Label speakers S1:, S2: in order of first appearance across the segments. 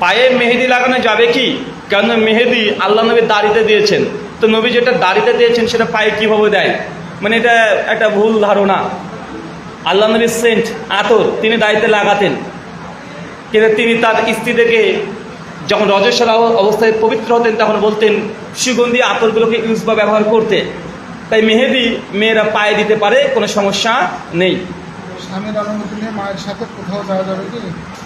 S1: পায়ে মেহেদি লাগানো যাবে কি? কেন মেহেদি আল্লাহ নবী দাড়িতে দিয়েছেন। তো নবী যেটা দাড়িতে দিয়েছেন সেটা পায়ে কীভাবে দেয়? মানে এটা একটা ভুল ধারণা। আল্লাহ নবী সেন্ট আতর তিনি দাড়িতে লাগাতেন। কিন্তু তিনি তার স্ত্রীদেরকে যখন রজস্বলা অবস্থায় পবিত্র হতেন তখন বলতেন সুগন্ধি আতরগুলোকে ইউজ বা ব্যবহার করতে। তাই মেহেদি মেয়েরা পায়ে দিতে পারে কোনো সমস্যা নেই।
S2: স্বামীর অনুমতি নিয়ে মায়ের সাথে কোথাও যাওয়া যাবে কি?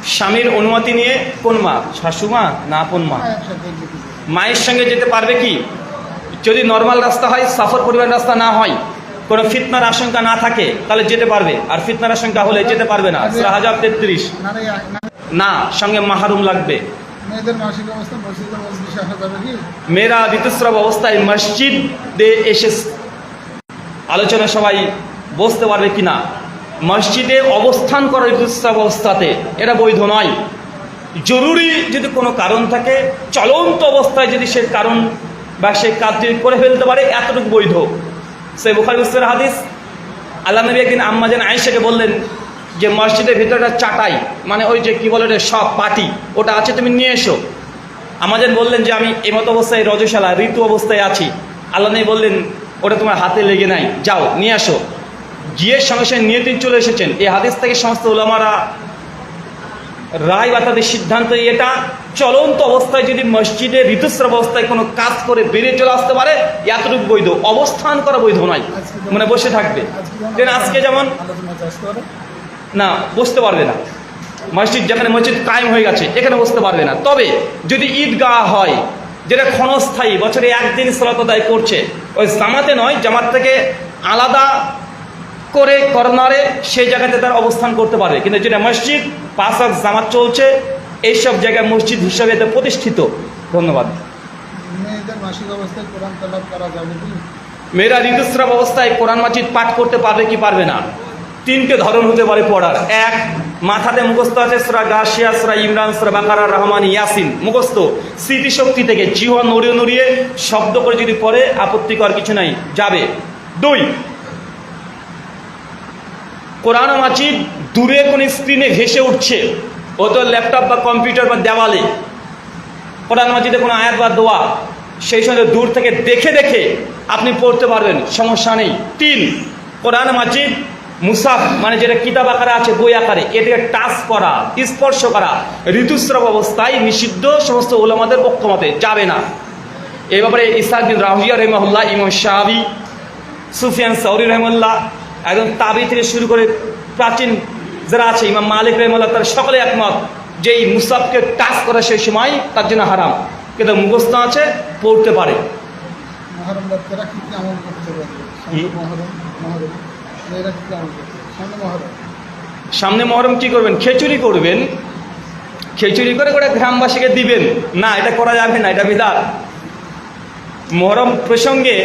S1: স্বামীর অনুমতি নিয়ে কোন মা? শাশু মা না আপন মা?
S2: মায়ের হবে।
S1: মায়ের সঙ্গে যেতে পারবে কি? যদি নর্মাল রাস্তা হয় সফর পরিবার রাস্তা না হয় কোনো ফিতনার আশঙ্কা না থাকে তাহলে যেতে পারবে। আর ফিতনার আশঙ্কা হলে যেতে পারবে না। হাজার তেত্রিশ। না সঙ্গে মাহারুম লাগবে। মেয়েরা ঋতুস্রাব অবস্থায় মসজিদে এসে আলোচনা সবাই বসতে পারবে কি না মসজিদে অবস্থান করা ঋতুস্রাব অবস্থাতে এটা বৈধ নয়। জরুরি যদি কোনো কারণ থাকে, চলন্ত অবস্থায় যদি সে কারণ বা সে কাজটি করে ফেলতে পারে, এতটুকু বৈধ। সে বুখারি মুসলিমের হাদিস, আল্লাহ নবী একদিন আম্মাজান আয়েশাকে বললেন যে, মসজিদের ভিতরটা চাটাই মানে ওই যে কি বলে ওটা, সব পাটি, ওটা আছে, তুমি নিয়ে এসো। আমাদের বললেন যে, আমি এমত অবস্থায়, রজশালা, ঋতু অবস্থায় আছি। আল্লাহ নবী বললেন, ওটা তোমার হাতে লেগে নাই, যাও, নিয়ে আসো। গিয়ে সঙ্গে সঙ্গে নিয়ে তিনি চলে এসেছেন। এই হাদিস থেকে সমস্ত ওলামারা রায় বা তাদের সিদ্ধান্ত এটা। চলন্ত অবস্থায় যদি মসজিদে ঋতুস্রাব অবস্থায় কোনো কাজ করে বেরিয়ে চলে আসতে পারে, এতটুকু বৈধ। অবস্থান করা বৈধ নয়। মানে বসে থাকবে। আজকে যেমন না, বসতে পারবে না। মসজিদ যেখানে মসজিদ কায়েম হয়ে গেছে, এখানে বসতে পারবে না। তবে যদি ঈদগাহ হয়, যেটা ক্ষণস্থায়ী, বছরে একদিন সালাত আদায় করছে, ওই জামাতে নয়, জামাত থেকে আলাদা করে কর্নারে সেই জায়গাতে তার অবস্থান করতে পারে কিন্তু যেটা মসজিদ পাঁচ হাত জামাত চলছে এইসব জায়গায় মসজিদ হিসাবে এটা প্রতিষ্ঠিত। ধন্যবাদ। মেয়েরা ঋতুস্রাব অবস্থায় কোরআন মাজিদ পাঠ করতে পারবে কি পারবে না? তিনটে ধরন হতে পারে পড়ার। এক মাথাতে মুখস্থ আছে সুরা গাছিয়া সুরা ইমরান সুরা বাকারা রহমান ইয়াসিন। মুখস্থ। স্মৃতিশক্তি থেকে জিহা নড়িয়ে নড়িয়ে শব্দ করে যদি পড়ে আপত্তিকর কিছু নাই। যাবে। দুই কোরআন মাজিদ দূরে কোনো স্ক্রিনে ভেসে উঠছে। ও তো ল্যাপটপ বা কম্পিউটার বা দেওয়ালে। কোরআন মাজিদে কোনো আয়াত বা দোয়া সেই সঙ্গে দূর থেকে দেখে দেখে আপনি পড়তে পারবেন, সমস্যা নেই। তিন, কোরআন মাজিদ মুসাফ মানে যেটা কিতাব আকারে আছে, বই আকারে এটাকে টাচ করা, স্পর্শ করা, ঋতুস্রাব অবস্থায় নিষিদ্ধ সমস্ত ওলামাদের পক্ষমতে যাবে না। এ ব্যাপারে ইসাক বিন রাহিয়া রহমল্লাহ ইমাম শাহাবি সুফিয়ান সৌরি রহমল্লাহ একদম তাবি থেকে শুরু করে প্রাচীন যারা আছে ইমাম মালিক রহমল্লাহ তারা সকলে একমত যে এই মুসাফকে টাচ করা সেই সময় তার জন্য হারাম। কিন্তু মুখস্থ আছে পড়তে পারে?
S2: সামনে মহরম কি
S1: করবেন? খিচুড়ি করবেন। খিচুড়ি করে করে গ্রামবাসীকে দিবেন। না এটা করা যাবে না এটা বিধান মহরম প্রসঙ্গে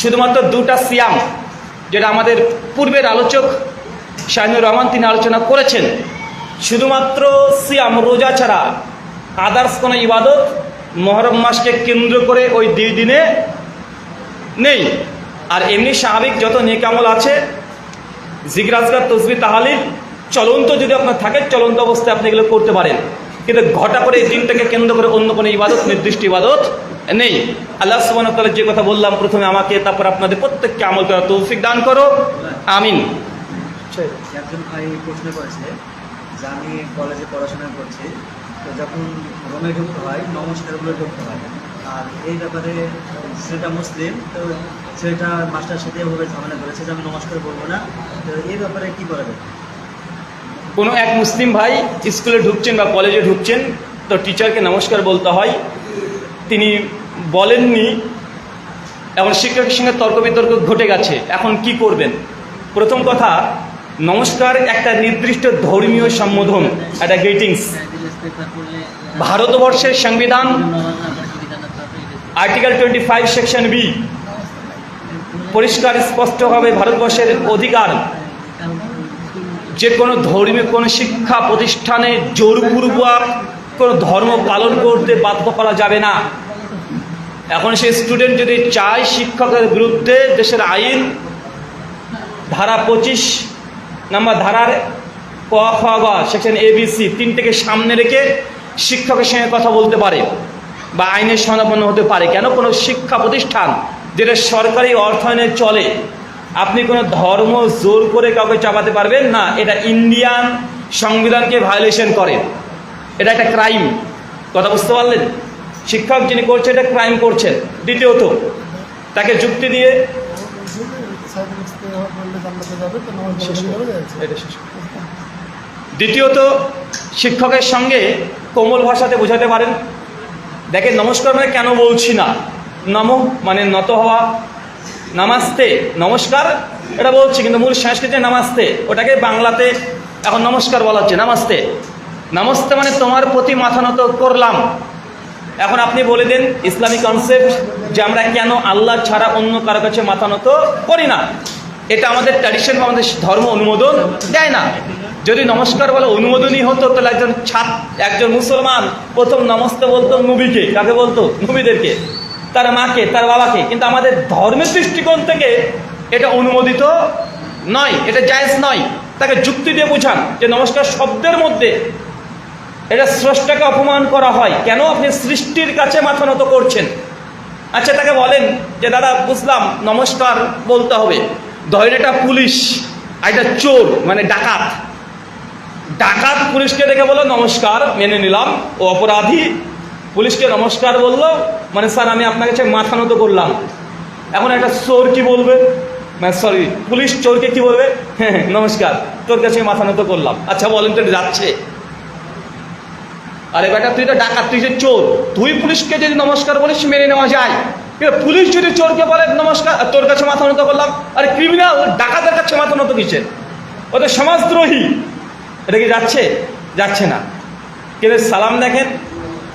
S1: শুধুমাত্র দুটা সিয়াম যেটা আমাদের পূর্বের আলোচক শাহিনুর রহমান তিনি আলোচনা করেছেন, শুধুমাত্র সিয়াম রোজা ছাড়া আদার্স কোনো ইবাদত মহরম মাসকে কেন্দ্র করে ওই দুই দিনে নেই। আর এমনি স্বাভাবিক যত নেকামল আছে, জিগরাজগার, তসবি, তাহালিল, চলন্ত যদি আপনার থাকে, চলন্ত অবস্থায় আপনি এগুলো করতে পারেন। কিন্তু ঘটা করে এই দিনটাকে কেন্দ্র করে অন্য কোনো ইবাদত, নির্দিষ্ট ইবাদত নেই। আল্লাহ সুবান তাআলা যে কথা বললাম প্রথমে আমাকে তারপর আপনাদের প্রত্যেককে আমল করা তৌফিক দান করো। আমিন।
S3: একজন ভাই প্রশ্ন করেছে যে আমি কলেজে পড়াশোনা করছি তো যখন রোমে ঢুকতে হয় নমস্কারগুলো ঢুকতে হয়। আর এই ব্যাপারে সেটা মুসলিম তো সেটা মাস্টার সাথে ওভাবে ঝামেলা করেছে যে আমি নমস্কার বলব না। তো এই ব্যাপারে কি করা যাবে
S1: কোনো এক মুসলিম ভাই স্কুলে ঢুকছেন বা কলেজে ঢুকছেন তো টিচারকে নমস্কার বলতে হয়। তিনি বলেননি এবং শিক্ষকের সঙ্গে তর্ক বিতর্ক ঘটে গেছে, এখন কি করবেন? প্রথম কথা, নমস্কার একটা নির্দিষ্ট ধর্মীয় সম্বোধন, একটা গ্রিটিংস ভারতবর্ষের সংবিধান article twenty five section B পরিষ্কার, স্পষ্টভাবে ভারতবর্ষের অধিকার। যে কোনো ধর্মীয়, কোনো শিক্ষা প্রতিষ্ঠানে জোরপূর্বক কোনো ধর্ম পালন করতে বাধ্য করা যাবে না। এখন সেই স্টুডেন্ট যদি চায় শিক্ষকের বিরুদ্ধে দেশের আইন, ধারা পঁচিশ, নাম্বার ধারার ক, খ, গ সেকশন এবিসি তিনটেকে সামনে রেখে শিক্ষকের সঙ্গে কথা বলতে পারে বা আইনের সমাপন্ন হতে পারে। কেন? কোনো শিক্ষা প্রতিষ্ঠান যেটা সরকারি অর্থায়নে চলে, আপনি কোনো ধর্ম জোর করে কাউকে চাপাতে পারবেন না। এটা ইন্ডিয়ান সংবিধানকে ভায়োলেশন করে। এটা একটা ক্রাইম কথা বুঝতে পারলেন? শিক্ষক যিনি করছে, এটা ক্রাইম করছেন। দ্বিতীয়ত, তাকে যুক্তি দিয়ে। দ্বিতীয়ত, শিক্ষকের সঙ্গে কোমল ভাষাতে বোঝাতে পারেন। দেখেন, নমস্কার মানে কেন বলছি না? নম মানে নত হওয়া। নামাস্তে, নমস্কার, এটা বলছি, কিন্তু মূল সংস্কৃতে নামাস্তে। ওটাকে বাংলাতে এখন নমস্কার বলা হচ্ছে, নামাস্তে। নমস্তে মানে তোমার প্রতি মাথা নত করলাম। এখন আপনি বলে দেন ইসলামী কনসেপ্ট যে আমরা কেন আল্লাহ ছাড়া অন্য কারও কাছে মাথা নত করি না? এটা আমাদের ট্র্যাডিশন বা আমাদের ধর্ম অনুমোদন দেয় না। যদি নমস্কার বলে অনুমোদনই হতো, তাহলে একজন ছাত্র একজন মুসলমান প্রথম নমস্তে বলতো নবীকে। কাকে বলতো? নবীদেরকে। তার মাকে, তার বাবাকে। কিন্তু আমাদের ধর্মের দৃষ্টিকোণ থেকে এটা অনুমোদিত নয়, এটা জায়েজ নয়। তাকে যুক্তি দিয়ে বোঝান যে নমস্কার শব্দের মধ্যে এটা স্রষ্টাকে অপমান করা হয়। কেন? আপনি সৃষ্টির কাছে মাথা নত করছেন। আচ্ছা তাকে বলেন যে দাদা বুঝলাম নমস্কার বলতে হবে। ধরেন এটা পুলিশ আর এটা চোর মানে ডাকাত। ডাকাত পুলিশকে দেখে বলো নমস্কার মেনে নিলাম। ও অপরাধী। পুলিশকে নমস্কার বলল মানে স্যার আমি আপনার কাছে মাথা নত করলাম। এখন একটা চোর কি বলবে? মানে সরি পুলিশ চোরকে কি বলবে? হ্যাঁ হ্যাঁ, নমস্কার তোর কাছে মাথা নত করলাম। আচ্ছা বলেন তো যাচ্ছে। আরে বেটা, তুই তো ডাকাত, তুই যে চোর। তুই পুলিশকে যদি নমস্কার বলিস, মেনে নেওয়া যায়। কিন্তু পুলিশ যদি চোরকে বলে, নমস্কার, তোর কাছে মাথা নত করলাম। আরে ক্রিমিনাল ডাকাতের কাছে মাথা নত কিসের? ওদের সমাজদ্রোহী। এটা কি যাচ্ছে? যাচ্ছে না। কিন্তু সালাম দেখেন,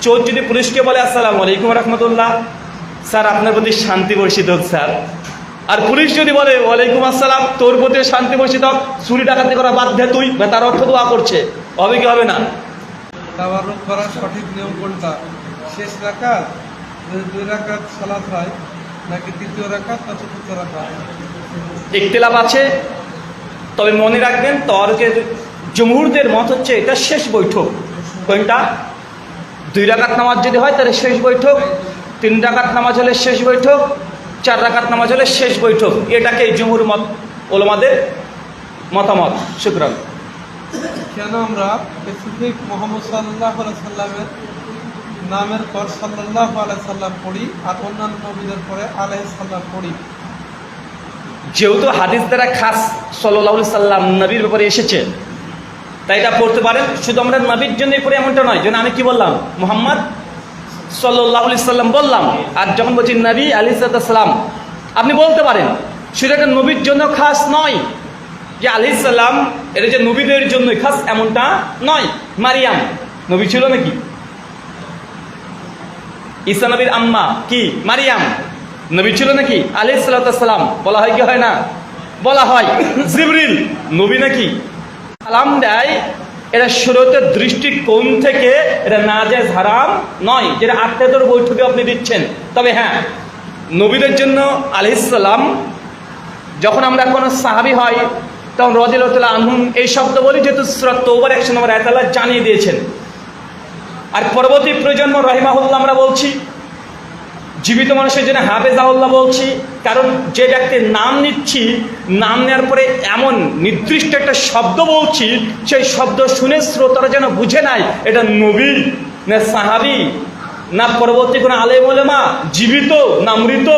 S1: চোর যদি পুলিশকে বলে, আসসালামু আলাইকুম রহমতুল্লাহ। স্যার, আপনার প্রতি শান্তি বর্ষিত হোক, স্যার। আর পুলিশ যদি বলে, ওয়ালাইকুম আসসালাম, তোর প্রতি শান্তি বর্ষিত হোক, চুরি ডাকাতি করা বাধ্য তুই। তার অর্থ দোয়া করছে। হবে কি হবে না?
S4: তাওয়ারুক করার সঠিক নিয়ম কোনটা? শেষ যদি দুই রাকাত সালাত হয়, নাকি তৃতীয় রাকাত না চতুর্থ রাকাত?
S1: ইখতিলাফ আছে, তবে মনে রাখবেন তর্কের জমহুরদের মত হচ্ছে এটা শেষ বৈঠক। কোনটা? দুই রাকাত নামাজ যদি হয়, তাহলে শেষ বৈঠক। তিন রাকাত নামাজ হলে শেষ বৈঠক। চার রাকাত নামাজ হলে শেষ বৈঠক। এটাকে জমহুর মত ওলমাদের মতামত। শুক্রান।
S4: কেন আমরা স্পেসিফিক মোহাম্মদ সাল্লাহ সাল্লামের নামের পর সাল্লাহ আলাই সাল্লাম পড়ি আর অন্যান্য নবীদের পরে আলাই সাল্লাম পড়ি।
S1: যেহেতু হাদিস দ্বারা খাস সাল্লাহ সাল্লাম নবীর ব্যাপারে এসেছে, তাই এটা পড়তে পারেন। শুধু আমরা নবীর জন্যই পড়ে এমনটা নয়, যেন আমি কি বললাম? মোহাম্মদ সাল্লাহ সাল্লাম বললাম। আর যখন বলছি নবী আলি সাল্লাম আপনি বলতে পারেন, শুধু একটা নবীর জন্য খাস নয় যে আলি সাল্লাম এটা যে নবীদের জন্য খাস এমনটা নয়। মারিয়াম, নবী ছিল নাকি? ঈসা নবীর আম্মা, কি? মারিয়াম, নবী ছিল নাকি? আলি সাল্লাম বলা হয় কি হয় না? বলা হয়। জিবরিল, নবী নাকি? সালাম দেয়, এটা সুরতের দৃষ্টিকোণ থেকে এটা নাজেজ হারাম নয়, যেটা আত্মাতর বৈঠকে আপনি দিচ্ছেন। তবে হ্যাঁ নবীদের জন্য আলহিসাল্লাম যখন আমরা কোনো সাহাবি হয় তখন রদিল্লাহ আনহুম এই শব্দ বলি, যেহেতু সুরত তোবার একশো নম্বর আয়তাল্লাহ জানিয়ে দিয়েছেন। আর পরবর্তী প্রজন্ম রহিমাহুল্লাহ আমরা বলছি, জীবিত মানুষের জন্য হাফেজাহুল্লাহ বলছি, কারণ যে ব্যক্তির নাম নিচ্ছি, নাম নেওয়ার পরে এমন নির্দিষ্ট একটা শব্দ বলছি, সেই শব্দ শুনে শ্রোতারা যেন বুঝে নাই, এটা নবী না সাহাবি না পরবর্তী কোনো আলেম ওলেমা, জীবিত না মৃত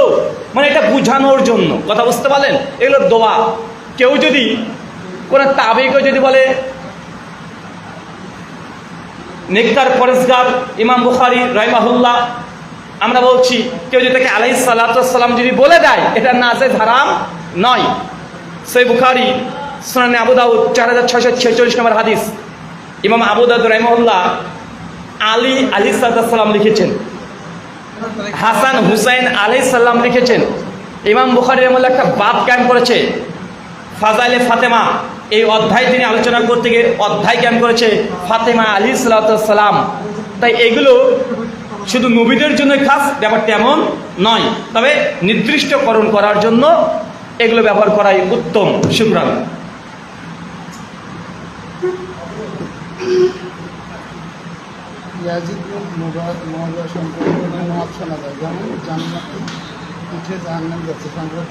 S1: মানে এটা বুঝানোর জন্য। কথা বুঝতে পারলেন? এগুলো দোয়া। কেউ যদি কোনো তাবিকে যদি বলে নেককার ফরেজগার ইমাম বুখারি রাইমাহুল্লাহ আমরা বলছি, কেউ যদি তাকে আলাই সাল্লাম যদি বলে দেয়, এটা নাজে হারাম নয়। সেই বুখারি, সোনানি আবু দাউদ, চার হাজার ছয়শো ছেচল্লিশ নম্বর হাদিস। ইমাম আবু দাউদ রাইমাহুল্লাহ আলী আলী সাল্লাম লিখেছেন। হাসান হুসাইন আলী সাল্লাম লিখেছেন। ইমাম বুখারি রহমুল্লাহ একটা বাদ ক্যাম্প করেছে। ফাজাইলে ফাতেমা। এই অধ্যায় তিনি আলোচনা করতে গিয়ে অধ্যায় জ্ঞান করেছে ফাতেমা আলী সাল্লাম তাই এগুলো শুধু নবীদের জন্য খাস, ব্যাপারটা এমন নয়। তবে নির্দিষ্টকরণ করার জন্য এগুলো ব্যবহার করাই উত্তম।
S2: যায় যেমন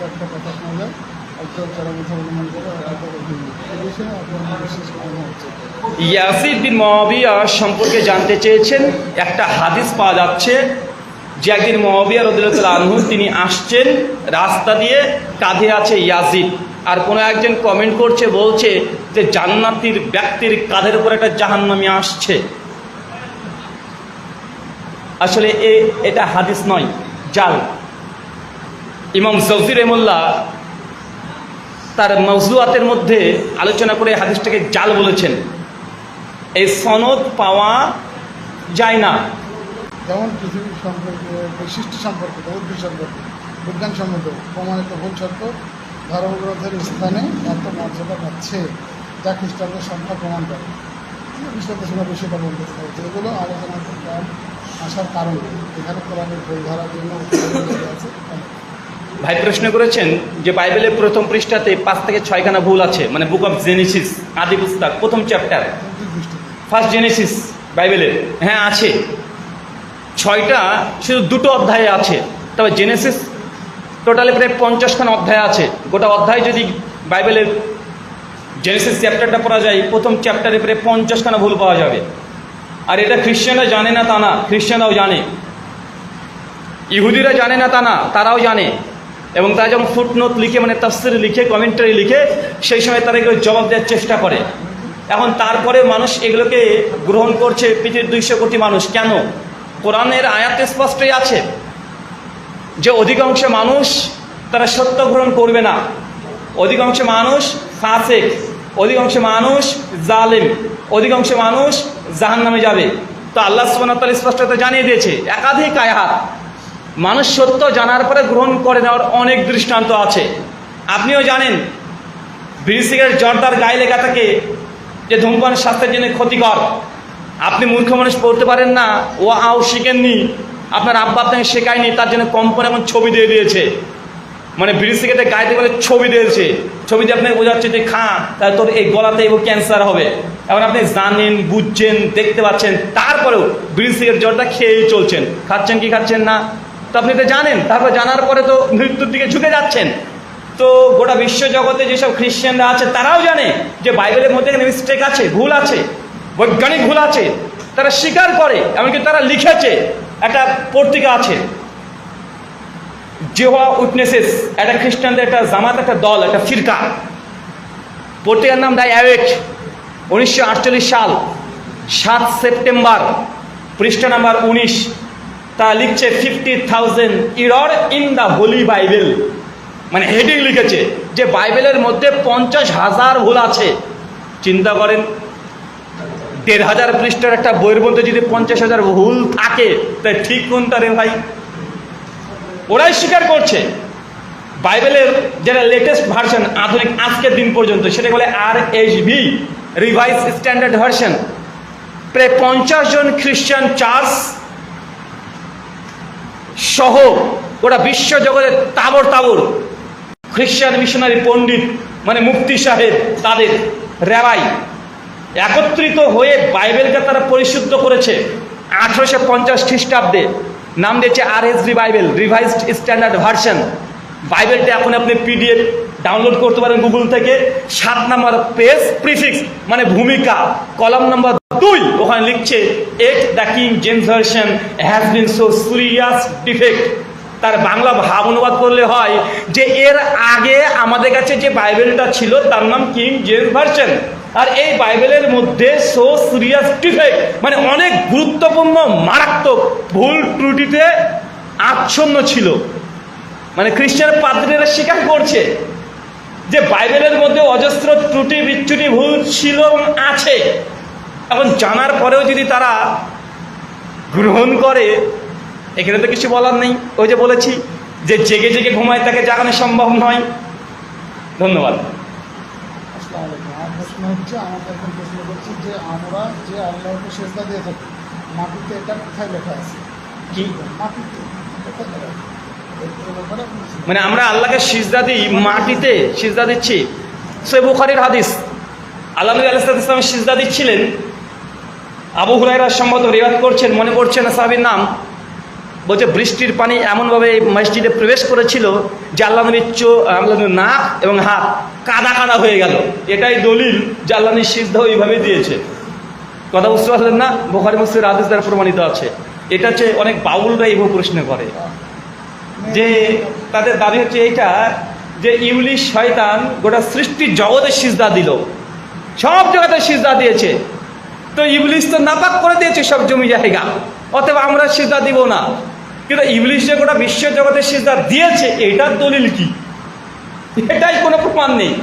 S2: একটা কথা শোনা যায়।
S1: ইয়াসিদ বিন মহাবিয়া সম্পর্কে জানতে চেয়েছেন, একটা হাদিস পাওয়া যাচ্ছে যে একদিন মহাবিয়া রদুল্লাহ আনহু, তিনি আসছেন রাস্তা দিয়ে, কাঁধে আছে ইয়াজিদ আর কোনো একজন কমেন্ট করছে, বলছে যে জান্নাতির ব্যক্তির কাঁধের উপর একটা জাহান্নামি আসছে। আসলে এ, এটা হাদিস নয়, জাল। ইমাম জৌজির রহমুল্লাহ তার মজলুয়াতের মধ্যে আলোচনা করে হাদিসটাকে জাল বলেছেন। এই সনদ পাওয়া যায় না।
S2: যেমন পৃথিবীর সম্পর্কে, বৈশিষ্ট্য সম্পর্কে উদ্ভিদ সম্পর্কে বিজ্ঞানসম্মত প্রমাণিত ভুল সত্য ধর্মগ্রন্থের স্থানে এত মর্যাদা পাচ্ছে যা খ্রিস্টানদের সংখ্যা প্রমাণ করে। খ্রিস্টানদের সঙ্গে বিষয়টা বলতে চাইছে এগুলো আলোচনা আসার কারণ, এখানে কোরআনের ভুল ধরার জন্য আছে।
S1: ভাই প্রশ্ন করেছেন যে বাইবেলের প্রথম পৃষ্ঠাতে পাঁচ থেকে ছয়খানা ভুল আছে মানে বুক অফ জেনেসিস আদি পুস্তক, প্রথম চ্যাপ্টার ফার্স্ট জেনেসিস বাইবেলের। হ্যাঁ আছে। ছয়টা শুধু দুটো অধ্যায়ে আছে। তবে জেনেসিস টোটালি প্রায় পঞ্চাশখানা অধ্যায় আছে। গোটা অধ্যায় যদি বাইবেলের জেনেসিস চ্যাপ্টারটা পড়া যায়, প্রথম চ্যাপ্টারে প্রায় পঞ্চাশখানা ভুল পাওয়া যাবে। আর এটা খ্রিশ্চানরা জানে না তা না খ্রিশ্চানরাও জানে। ইহুদিরা জানে না তা না, তারাও জানে। এবং তারা যখন ফুটনোট লিখে মানে তাফসির লিখে কমেন্টারি লিখে, সেই সময় তারা এগুলো জবাব দেওয়ার চেষ্টা করে। এখন তারপরে মানুষ এগুলোকে গ্রহণ করছে, পৃথিবীর দুইশো কোটি মানুষ। কেন? কোরআনের আয়াতে স্পষ্টই আছে যে অধিকাংশ মানুষ তারা সত্য গ্রহণ করবে না। অধিকাংশ মানুষ ফাসেক, অধিকাংশ মানুষ জালেম, অধিকাংশ মানুষ জাহান নামে যাবে। তো আল্লাহ সুবাহ স্পষ্টত জানিয়ে দিয়েছে, একাধিক আয়াত। মানুষ সত্য জানার পরে গ্রহণ করে নেওয়ার অনেক দৃষ্টান্ত আছে। আপনিও জানেন, বিড়ি সিগারেট জর্দার গায়ে লেখা থাকে যে ধূমপান স্বাস্থ্যের জন্য ক্ষতিকর। আপনি মূর্খ মানুষ পড়তে পারেন না, ও আও শিখেননি, আপনার আব্বা আপনাকে শেখায়নি, তার জন্য কোম্পানি এখন ছবি দিয়ে দিয়েছে। মানে বিড়ি সিগারেটের গায়ে দিয়ে বলে ছবি দিয়েছে। ছবি দিয়ে আপনাকে বোঝাচ্ছে যে খা, তাহলে তোর এই গলাতে এবার ক্যান্সার হবে। এখন আপনি জানেন, বুঝছেন, দেখতে পাচ্ছেন, তারপরেও বিড়ি সিগারেট জলটা খেয়েই চলছেন। খাচ্ছেন কি খাচ্ছেন না? তো আপনি তো জানেন, তারপর জানার পরে তো মৃত্যুর দিকে ঝুঁকে যাচ্ছেন। তো গোটা বিশ্ব জগতে যেসব খ্রিশ্চানরা আছে, তারাও জানে যে বাইবেলের মধ্যে এখানে মিস্টেক আছে, ভুল আছে, বৈজ্ঞানিক ভুল আছে। তারা স্বীকার করে, এমনকি তারা লিখেছে, একটা পত্রিকা আছে। জেহোয়া উইটনেসেস, একটা খ্রিস্টানদের একটা জামাত, একটা দল, একটা ফিরকা। পত্রিকার নাম দ্য অ্যাওয়েক উনিশশো সাল, সাত সেপ্টেম্বর, পৃষ্ঠা নাম্বার উনিশ। তা লিখছে fifty thousand error in the holy Bible মানে হেডিং লিখেছে যে বাইবেলের মধ্যে পঞ্চাশ হাজার ভুল আছে। চিন্তা করেন, দেড় হাজার পৃষ্ঠার একটা বইয়ের মধ্যে যদি পঞ্চাশ হাজার ভুল থাকে তাই ঠিক কোনটা রে ভাই? ওরাই স্বীকার করছে। বাইবেলের যেটা লেটেস্ট ভার্সন আধুনিক আজকের দিন পর্যন্ত সেটা বলে R H V revised standard version প্রায় পঞ্চাশ জন খ্রিস্টান চার্চ সহ গোটা বিশ্ব জগতের তাবর তাবর খ্রিস্টান মিশনারি পণ্ডিত মানে মুক্তি সাহেব, তাদের রেবাই একত্রিত হয়ে বাইবেলকে তারা পরিশুদ্ধ করেছে আঠারোশো পঞ্চাশ খ্রিস্টাব্দে। নাম দিয়েছে R S Bible, revised standard version. বাইবেলটা এখন আপনি পিডিএফ ডাউনলোড করতে পারেন গুগল থেকে। সাত নম্বর পেজ, প্রিফিক্স মানে ভূমিকা। কলাম নম্বর দুই, ওখানে লিখছে at the King James version has been so serious defect তার বাংলা ভাব অনুবাদ করলে হয় যে, এর আগে আমাদের কাছে যে বাইবেলটা ছিল, তার নাম কিং জেমস ভার্সন আর এই বাইবেলের মধ্যে সো সিরিয়াস ডিফেক্ট মানে অনেক গুরুত্বপূর্ণ, মারাত্মক ভুল ত্রুটিতে আচ্ছন্ন ছিল। মানে খ্রিস্টান পাদ্রীরা স্বীকার করছে যে বাইবেলের মধ্যে অজস্র ত্রুটি বিচ্ছুটি ভুল ছিল আছে। এখন জানার পরেও যদি তারা গ্রহণ করে এখানে তো কিছু বলার নেই। ওই যে বলেছি যে জেগে জেগে ঘুমায় তাকে জাগানো সম্ভব নয়। ধন্যবাদ।
S2: আসসালামু আলাইকুম। আমার প্রশ্ন হচ্ছে আমাদের এখন প্রশ্ন করছি যে আমরা যে আল্লাহকে সেজদা দিয়ে থাকি মাটিতে এটা কোথায় লেখা আছে?
S1: কি?
S2: মাটিতে। কোথায় লেখা আছে?
S1: মানে আমরা আল্লাহকে সিজদা দিই মাটিতে সিজদা দিচ্ছি। সে বুখারির হাদিস। আল্লাহ আলাইহিস ইসলাম সিজদা দিচ্ছিলেন। আবু হুরাইরা সম্মত রেওয়াত করছেন, মনে করছেন সাহাবীর নাম? বলছে, বৃষ্টির পানি এমনভাবে এই মসজিদে প্রবেশ করেছিল যে আল্লাহ নবীর চো, আল্লাহ নবীর নাক এবং হাত কাদা কাদা হয়ে গেল। এটাই দলিল যে আল্লাহ নবী সিদ্ধ ওইভাবে দিয়েছে। কথা বুঝতে পারলেন না? বোখারি মুসলিমের আদেশ দ্বারা প্রমাণিত আছে। এটা হচ্ছে অনেক বাউলরা এইভাবে প্রশ্ন করে। যে তাদের দাবি হচ্ছে এইটা যে ইউলিশ শয়তান গোটা সৃষ্টির জগতে সিজদা দিল। সব জগতে সিজদা দিয়েছে। তো ইবলিশ তো নাপাক করে দিয়েছে সব জমি জায়গা। অতএব আমরা সিজদা দিব না। কিন্তু ইবলিশ যে গোটা বিশ্ব জগতে সিজদা দিয়েছে, এটার দলিল কি? এটাই কোনো প্রমাণ নেই।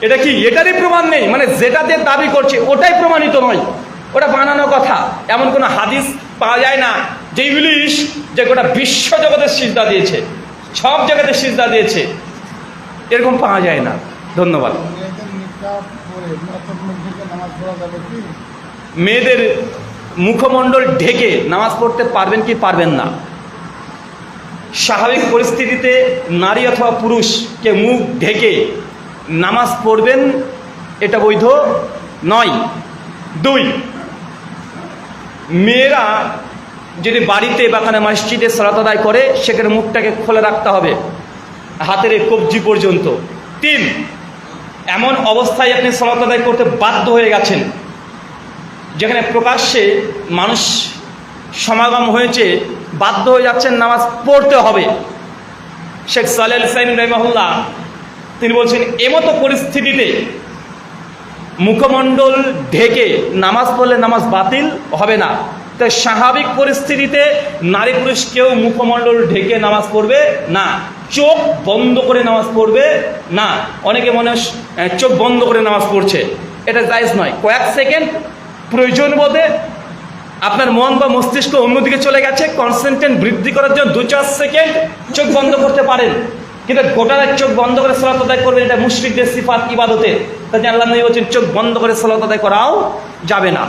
S1: এটা কি? এটারই প্রমাণ নেই? মানে যেটা দিয়ে দাবি করছে, ওটাই প্রমাণিত নয়। ওটা বানানো কথা। এমন কোনো হাদিস পাওয়া যায় না যে ইবলিশ যে গোটা বিশ্ব জগতের সিজদা দিয়েছে, সব জায়গাতে সিজদা দিয়েছে, এরকম পাওয়া যায় না। ধন্যবাদ।
S2: মেয়েদের
S1: মুখমণ্ডল ঢেকে নামাজ পড়তে পারবেন কি পারবেন না। স্বাভাবিক পরিস্থিতিতে নারী অথবা পুরুষকে মুখ ঢেকে নামাজ পড়বেন, এটা বৈধ নয়। দুই, মেয়েরা যদি বাড়িতে বা খানে মসজিদে সালাত আদায় করে, সেখানে মুখটাকে খোলা রাখতে হবে। হাতের এই কবজি পর্যন্ত। তিন, এমন অবস্থায় আপনি সালাত আদায় করতে বাধ্য হয়ে গেছেন, যেখানে প্রকাশ্যে মানুষ সমাগম হয়েছে, বাধ্য হয়ে যাচ্ছেন নামাজ পড়তে হবে। শেখ সালেল সাইন রহমল্লা তিনি বলছেন এমতো পরিস্থিতিতে মুখমণ্ডল ঢেকে নামাজ পড়লে নামাজ বাতিল হবে না। তাই স্বাভাবিক পরিস্থিতিতে নারী পুরুষ কেউ মুখমণ্ডল ঢেকে নামাজ পড়বে না। চোখ বন্ধ করে নামাজ পড়বে না। অনেকে মনে চোখ বন্ধ করে নামাজ পড়ছে। এটা জায়জ নয়। কয়েক সেকেন্ড প্রয়োজন বোধে আপনার মন বা মস্তিষ্ক অন্যদিকে চলে গেছে কনসেন্ট্রেট বৃদ্ধি করার জন্য দু চার সেকেন্ড চোখ বন্ধ করতে পারেন। কিন্তু গোটা চোখ বন্ধ করে সলাত আদায় করবেন, এটা মুশরিকদের সিফাত ইবাদতে তাই আল্লাহ বলছেন, চোখ বন্ধ করে সলাত আদায় করাও যাবে না।